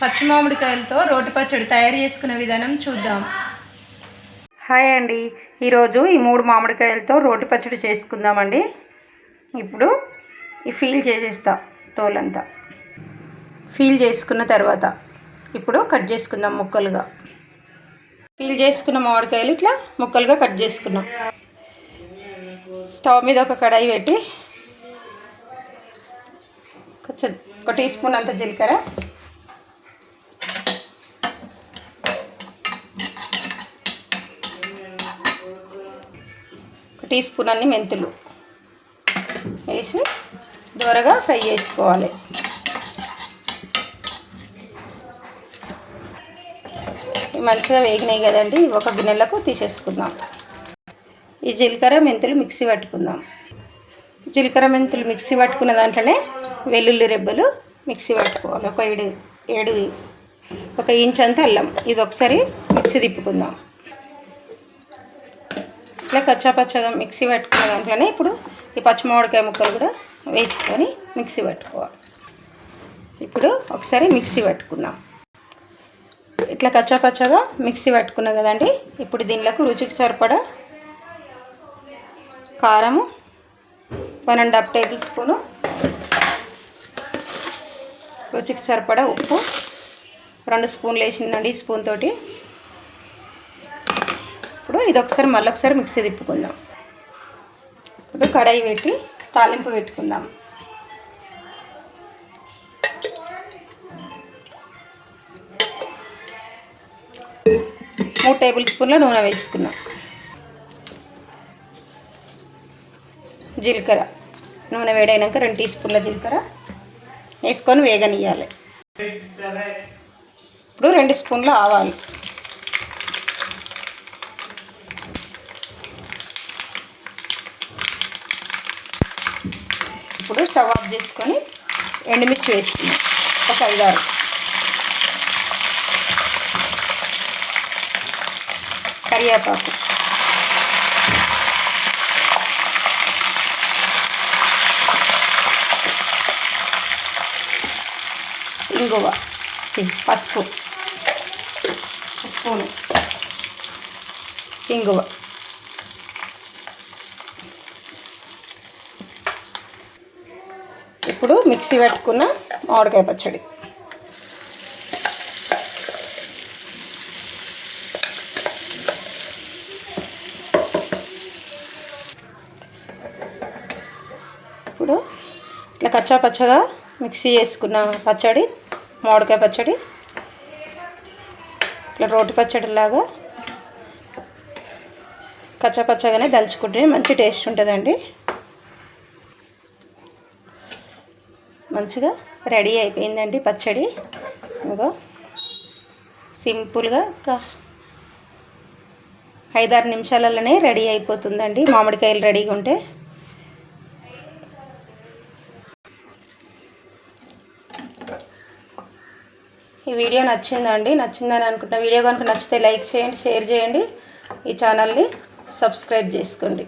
పచ్చి మామిడికాయలతో రోటి పచ్చడి తయారు చేసుకునే విధానం చూద్దాం. హాయ్ అండి. ఈరోజు ఈ మూడు మామిడికాయలతో రోటి పచ్చడి చేసుకుందామండి. ఇప్పుడు ఈ ఫీల్ చేసేస్తా తోలంతా. ఫీల్ చేసుకున్న తర్వాత ఇప్పుడు కట్ చేసుకుందాం ముక్కలుగా. ఫీల్ చేసుకున్న మామిడికాయలు ఇట్లా ముక్కలుగా కట్ చేసుకున్నాం. స్టవ్ మీద ఒక కడాయి పెట్టి కొంచెం ఒక టీ స్పూన్ అంత జీలకర్ర టీ స్పూన్ అన్ని మెంతులు వేసి దూరగా ఫ్రై చేసుకోవాలి. మంచిగా వేగినాయి కదండి ఒక గిన్నెలకు తీసేసుకుందాం. ఈ జీలకర్ర మెంతులు మిక్సీ పట్టుకుందాం. జీలకర్ర మెంతులు మిక్సీ పట్టుకున్న దాంట్లోనే వెల్లుల్లి రెబ్బలు మిక్సీ పట్టుకోవాలి. ఒక ఏడు ఏడు ఒక ఇంచ్ అంత అల్లం. ఇది ఒకసారి మిక్సీ తిప్పుకుందాం. ఇట్లా కచ్చా పచ్చగా మిక్సీ పట్టుకున్న దాంట్లోనే ఇప్పుడు ఈ పచ్చిమామిడికాయ ముక్కలు కూడా వేసుకొని మిక్సీ పట్టుకోవాలి. ఇప్పుడు ఒకసారి మిక్సీ పట్టుకుందాం. ఇట్లా కచ్చా పచ్చగా మిక్సీ పట్టుకున్నా కదండి ఇప్పుడు దీనిలోకి రుచికి సరిపడా కారము one and half tablespoon రుచికి సరిపడా ఉప్పు రెండు స్పూన్లు వేసిందండి ఈ స్పూన్ తోటి ఇప్పుడు ఇది ఒకసారి మళ్ళీ ఒకసారి మిక్సీ తిప్పుకుందాం. ఇప్పుడు కడాయి పెట్టి తాలింపు పెట్టుకుందాం. మూడు టేబుల్ స్పూన్ల నూనె వేసుకున్నాం. జీలకర్ర. నూనె వేడైనాక రెండు టీ స్పూన్ల జీలకర్ర వేసుకొని వేగనియాలి ఇప్పుడు రెండు స్పూన్ల ఆవాలు. స్టవ్ ఆఫ్ చేసుకొని ఎండుమిర్చి వేసుకున్నాం. ఒక ఐదారు. కరివేపాకు. ఇంగువ. పసుపు. స్పూను. ఇంగువ. ఇప్పుడు మిక్సీ పెట్టుకున్న మామిడికాయ పచ్చడి. ఇప్పుడు ఇట్లా కచ్చా పచ్చగా మిక్సీ చేసుకున్న పచ్చడి మామిడికాయ పచ్చడి. ఇట్లా రోటి పచ్చడిలాగా కచ్చా పచ్చగానే దంచుకుంటే మంచి టేస్ట్ ఉంటుందండి. మంచిగా రెడీ అయిపోయిందండి పచ్చడి. ఇదిగో సింపుల్గా ఒక ఐదారు నిమిషాలలోనే రెడీ అయిపోతుందండి. మామిడికాయలు రెడీగా ఉంటే. ఈ వీడియో నచ్చిందండి నచ్చిందని అనుకుంటున్నా. వీడియో కనుక నచ్చితే లైక్ చేయండి షేర్ చేయండి. ఈ ఛానల్ని సబ్స్క్రైబ్ చేసుకోండి.